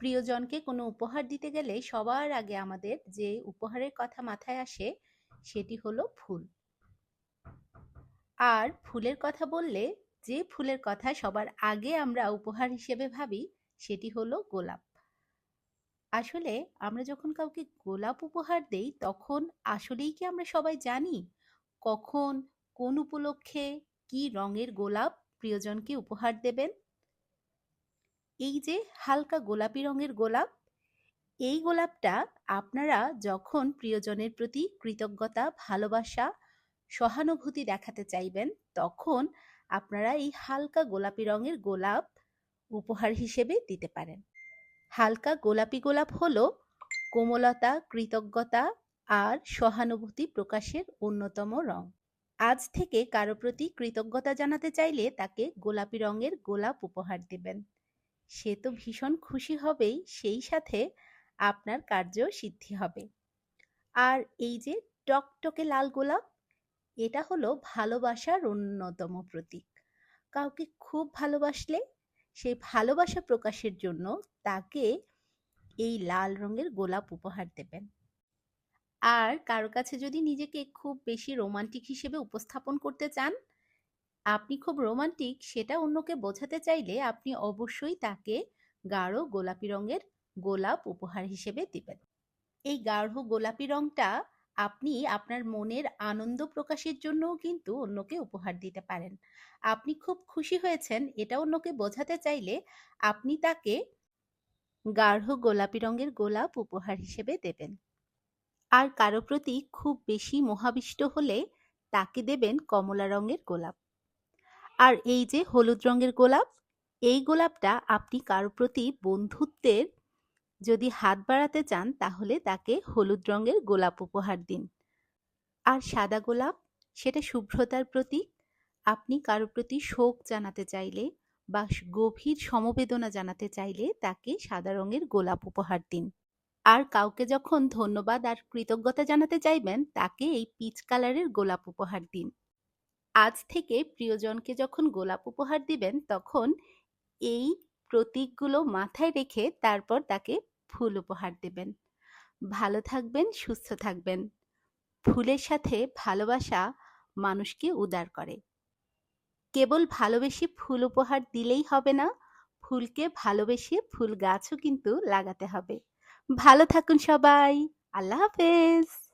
প্রিয়জনকে কোনো উপহার দিতে গেলে সবার আগে আমাদের যে উপহারের কথা মাথায় আসে, সেটি হলো ফুল। আর ফুলের কথা বললে যে ফুলের কথা সবার আগে আমরা উপহার হিসেবে ভাবি, সেটি হলো গোলাপ। আসলে আমরা যখন কাউকে গোলাপ উপহার দেই, তখন আসলেই কি আমরা সবাই জানি কখন, কোন উপলক্ষে, কি রঙের গোলাপ প্রিয়জনকে উপহার দেবেন? এই যে হালকা গোলাপি রঙের গোলাপ, এই গোলাপটা আপনারা যখন প্রিয়জনের প্রতি কৃতজ্ঞতা, ভালোবাসা, সহানুভূতি দেখাতে চাইবেন, তখন আপনারা এই হালকা গোলাপি রঙের গোলাপ উপহার হিসেবে দিতে পারেন। হালকা গোলাপি গোলাপ হলো কোমলতা, কৃতজ্ঞতা আর সহানুভূতি প্রকাশের অন্যতম রং। আজ থেকে কারও প্রতি কৃতজ্ঞতা জানাতে চাইলে তাকে গোলাপি রঙের গোলাপ উপহার দিবেন। সে তো ভীষণ খুশি হবেই, সেই সাথে আপনার কার্য সিদ্ধি হবে। আর এই যে টকটকে লাল গোলাপ, এটা হলো ভালোবাসার অন্যতম প্রতীক। কাউকে খুব ভালোবাসলে সেই ভালোবাসা প্রকাশের জন্য তাকে এই লাল রঙের গোলাপ উপহার দেবেন। আর কারও কাছে যদি নিজেকে খুব বেশি রোমান্টিক হিসেবে উপস্থাপন করতে চান আপনি খুব রোমান্টিক, সেটা অন্যকে বোঝাতে চাইলে আপনি অবশ্যই তাকে গাঢ় গোলাপি রঙের গোলাপ উপহার হিসেবে দিবেন। এই গাঢ় গোলাপি রংটা আপনি আপনার মনের আনন্দ প্রকাশের জন্যও কিন্তু অন্যকে উপহার দিতে পারেন। আপনি খুব খুশি হয়েছেন, এটা অন্যকে বোঝাতে চাইলে আপনি তাকে গাঢ় গোলাপি রঙের গোলাপ উপহার হিসেবে দেবেন। আর কারও প্রতি খুব বেশি মোহাবিষ্ট হলে তাকে দেবেন কমলা রঙের গোলাপ। আর এই যে হলুদ রঙের গোলাপ, এই গোলাপটা আপনি কারও প্রতি বন্ধুত্বের যদি হাত বাড়াতে চান, তাহলে তাকে হলুদ রঙের গোলাপ উপহার দিন। আর সাদা গোলাপ, সেটা শুভ্রতার প্রতীক। আপনি কারও প্রতি শোক জানাতে চাইলে বা গভীর সমবেদনা জানাতে চাইলে তাকে সাদা রঙের গোলাপ উপহার দিন। আর কাউকে যখন ধন্যবাদ আর কৃতজ্ঞতা জানাতে চাইবেন, তাকে এই পিচ কালারের গোলাপ উপহার দিন। আজ থেকে প্রিয়জনকে যখন গোলাপ উপহার দিবেন, তখন এই প্রতীকগুলো মাথায় রেখে তারপর তাকে ফুল উপহার দেবেন। ভালো থাকবেন, সুস্থ থাকবেন। ফুলের সাথে ভালোবাসা মানুষকে উদার করে। কেবল ভালোবেসে ফুল উপহার দিলেই হবে না, ফুলকে ভালোবেসে ফুল গাছও কিন্তু লাগাতে হবে। ভালো থাকুন সবাই, আল্লাহ হাফেজ।